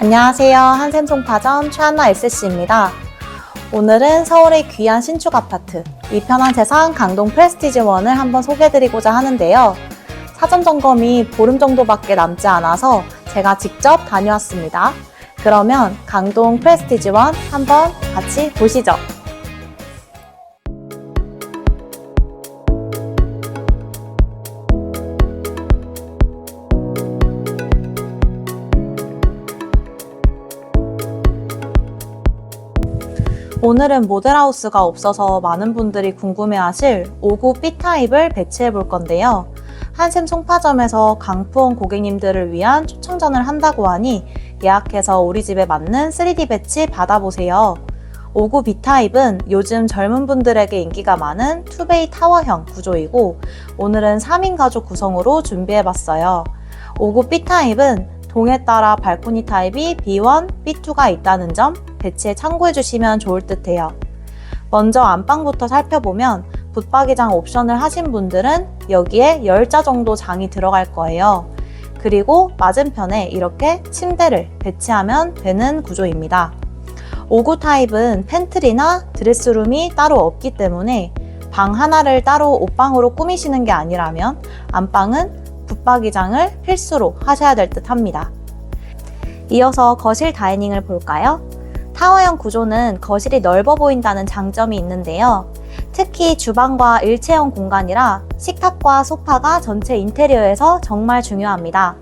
안녕하세요. 한샘송파점 최한나 SC입니다. 오늘은 서울의 귀한 신축 아파트 이 편한 세상 강동 프레스티지원을 한번 소개해드리고자 하는데요. 사전 점검이 보름 정도밖에 남지 않아서 제가 직접 다녀왔습니다. 그러면 강동 프레스티지원 한번 같이 보시죠. 오늘은 모델하우스가 없어서 많은 분들이 궁금해하실 5구 B타입을 배치해 볼 건데요. 한샘 송파점에서 강푸원 고객님들을 위한 초청전을 한다고 하니 예약해서 우리 집에 맞는 3D 배치 받아보세요. 5구 B타입은 요즘 젊은 분들에게 인기가 많은 투베이 타워형 구조이고 오늘은 3인 가족 구성으로 준비해봤어요. 5구 B타입은 동에 따라 발코니 타입이 B1, B2가 있다는 점 배치에 참고해 주시면 좋을 듯 해요. 먼저 안방부터 살펴보면 붙박이장 옵션을 하신 분들은 여기에 10자 정도 장이 들어갈 거예요. 그리고 맞은편에 이렇게 침대를 배치하면 되는 구조입니다. 5구 타입은 팬트리나 드레스룸이 따로 없기 때문에 방 하나를 따로 옷방으로 꾸미시는 게 아니라면 안방은 붙박이장을 필수로 하셔야 될 듯 합니다. 이어서 거실 다이닝을 볼까요? 타워형 구조는 거실이 넓어 보인다는 장점이 있는데요. 특히 주방과 일체형 공간이라 식탁과 소파가 전체 인테리어에서 정말 중요합니다.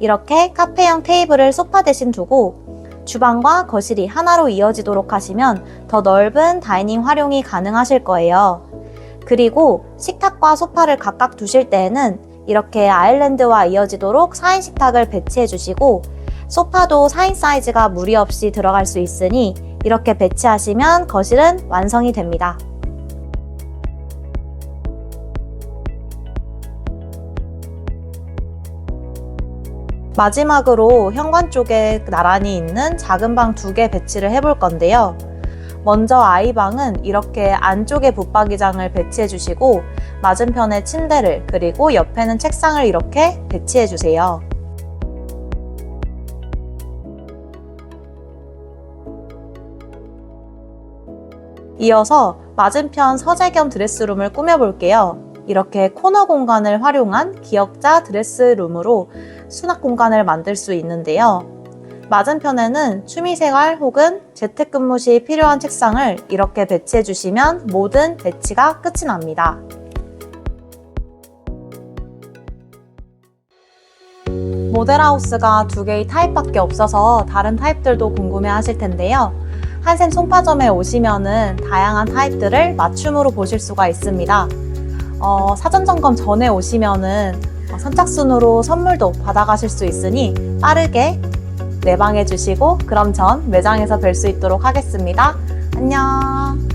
이렇게 카페형 테이블을 소파 대신 두고 주방과 거실이 하나로 이어지도록 하시면 더 넓은 다이닝 활용이 가능하실 거예요. 그리고 식탁과 소파를 각각 두실 때에는 이렇게 아일랜드와 이어지도록 4인 식탁을 배치해 주시고 소파도 4인 사이즈가 무리 없이 들어갈 수 있으니 이렇게 배치하시면 거실은 완성이 됩니다. 마지막으로 현관 쪽에 나란히 있는 작은 방 두 개 배치를 해볼 건데요. 먼저 아이방은 이렇게 안쪽에 붙박이장을 배치해 주시고 맞은편에 침대를 그리고 옆에는 책상을 이렇게 배치해 주세요. 이어서 맞은편 서재 겸 드레스룸을 꾸며볼게요. 이렇게 코너 공간을 활용한 기역자 드레스룸으로 수납 공간을 만들 수 있는데요. 맞은편에는 취미생활 혹은 재택근무 시 필요한 책상을 이렇게 배치해 주시면 모든 배치가 끝이 납니다. 모델하우스가 두 개의 타입밖에 없어서 다른 타입들도 궁금해 하실 텐데요. 한샘 송파점에 오시면은 다양한 타입들을 맞춤으로 보실 수가 있습니다. 어, 사전 점검 전에 오시면은 어, 선착순으로 선물도 받아가실 수 있으니 빠르게 내방해 주시고 그럼 전 매장에서 뵐 수 있도록 하겠습니다. 안녕.